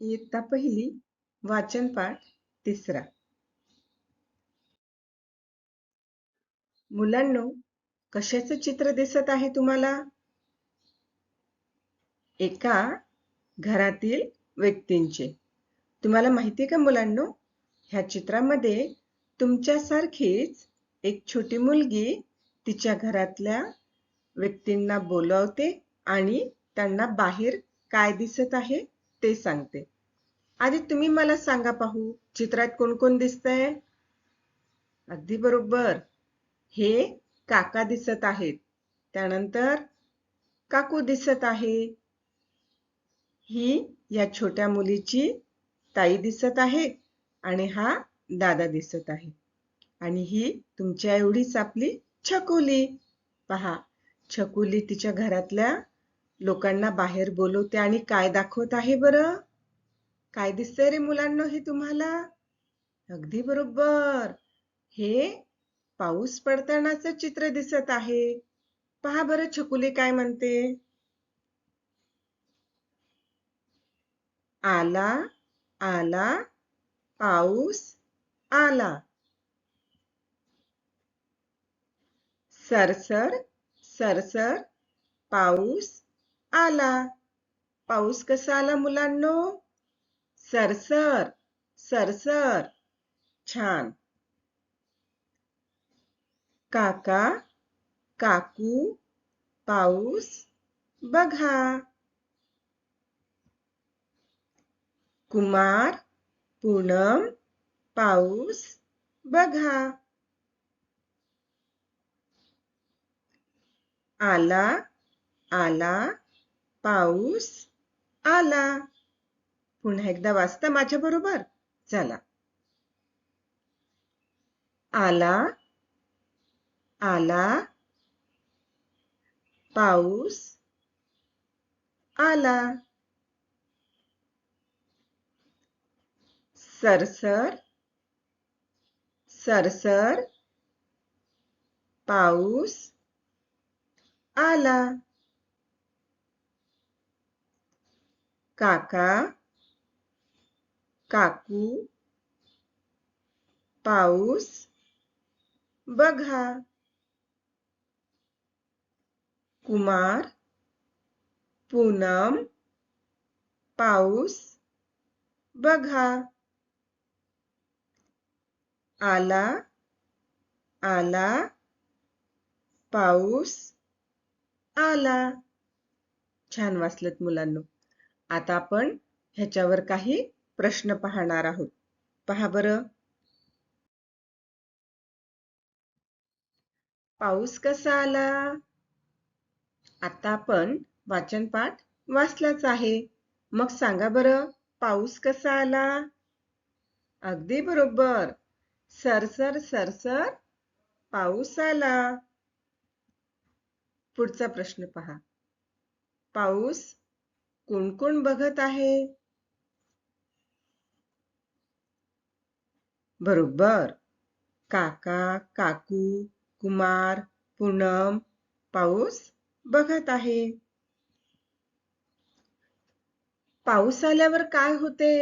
इयत्ता पहिली वाचन पाठ तिसरा. मुलांनो कशाचं चित्र दिसत आहे तुम्हाला? एका घरातील व्यक्तींचे. तुम्हाला माहिती का मुलांनो? ह्या चित्रामध्ये तुमच्यासारखीच एक छोटी मुलगी तिच्या घरातल्या व्यक्तींना बोलवते आणि त्यांना बाहेर काय दिसत आहे ते सांगते. आधी तुम्ही मला सांगा पाहू चित्रात कोण कोण दिसतंय? अगदी बरोबर. हे काका दिसत आहेत. त्यानंतर काकू दिसत आहे. ही या छोट्या मुलीची ताई दिसत आहे आणि हा दादा दिसत आहे. आणि ही तुमच्या एवढीच आपली छकुली. पहा छकुली तिच्या घरातल्या लोकांना बाहेर बोलवते आणि काय दाखवत आहे बरं? काय दिसतंय रे मुलांना हे तुम्हाला. अगदी बरोबर. हे पाऊस पडतानाच चित्र दिसत आहे. पहा बरं छकुली काय म्हणते. आला आला पाऊस आला. सरसर सरसर पाऊस आला. पाऊस कसा आला मुलांनो? सरसर सरसर, छान। काका, काकू, पाऊस, बघा। कुमार, पूनम, पाऊस, बघा। आला आला, पाऊस, आला। पुन्हा एकदा वाचता माझ्या बरोबर चला. आला. आला. पाऊस. आला. सरसर. सरसर. पाऊस. आला. काका. काकू पाऊस बघा. कुमार पूनम पाऊस बघा. आला आला. पाऊस आला. छान वाचलत मुलांनो. आता आपण ह्याच्यावर काही प्रश्न पाहणार आहोत. पहा बरं. पाऊस कसा आला? आता आपण वाचनपाठ वाचलाच आहे. मग सांगा बरं पाऊस कसा आला? अगदी बरोबर. सरसर सरसर पाऊस आला. पुढचा प्रश्न पहा. पाऊस कोण कोण बघत आहे? बरोबर. काका काकू कुमार पूनम पाऊस बघत आहे. पाऊस आल्यावर काय होते?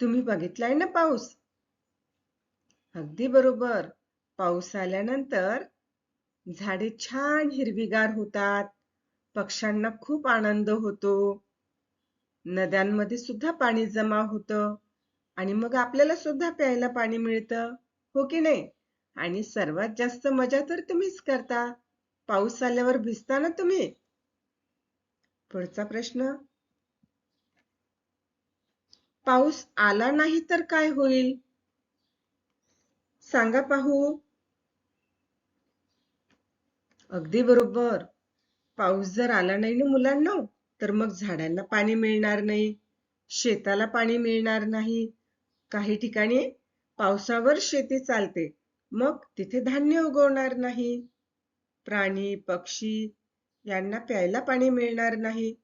तुम्ही बघितलाय ना पाऊस? अगदी बरोबर. पाऊस आल्यानंतर झाडे छान हिरवीगार होतात. पक्ष्यांना खूप आनंद होतो. नद्यांमध्ये सुद्धा पाणी जमा होतं. आणि मग आपल्याला सुद्धा प्यायला पाणी मिळतं हो की नाही? आणि सर्वात जास्त मजा तर तुम्हीच करता. पाऊस आल्यावर भिजता ना तुम्ही? पुढचा प्रश्न. पाऊस आला नाही तर काय होईल? सांगा पाहू. अगदी बरोबर. पाऊस जर आला नाही ना मुलांना तर मग झाडांना पाणी मिळणार नाही शेताला पाणी मिळणार नाही काही ठिकाणी पावसावर शेती चालते मग तिथे धान्य उगवणार नाही. प्राणी पक्षी यांना प्यायला पाणी मिळणार नाही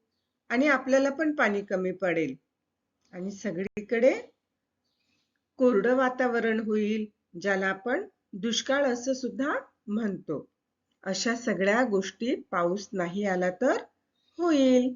आणि आपल्याला पण पाणी कमी पडेल. आणि सगळीकडे कोरडं वातावरण होईल ज्याला आपण दुष्काळ असं सुद्धा म्हणतो. अशा सगळ्या गोष्टी पाऊस नाही आला तर होईल.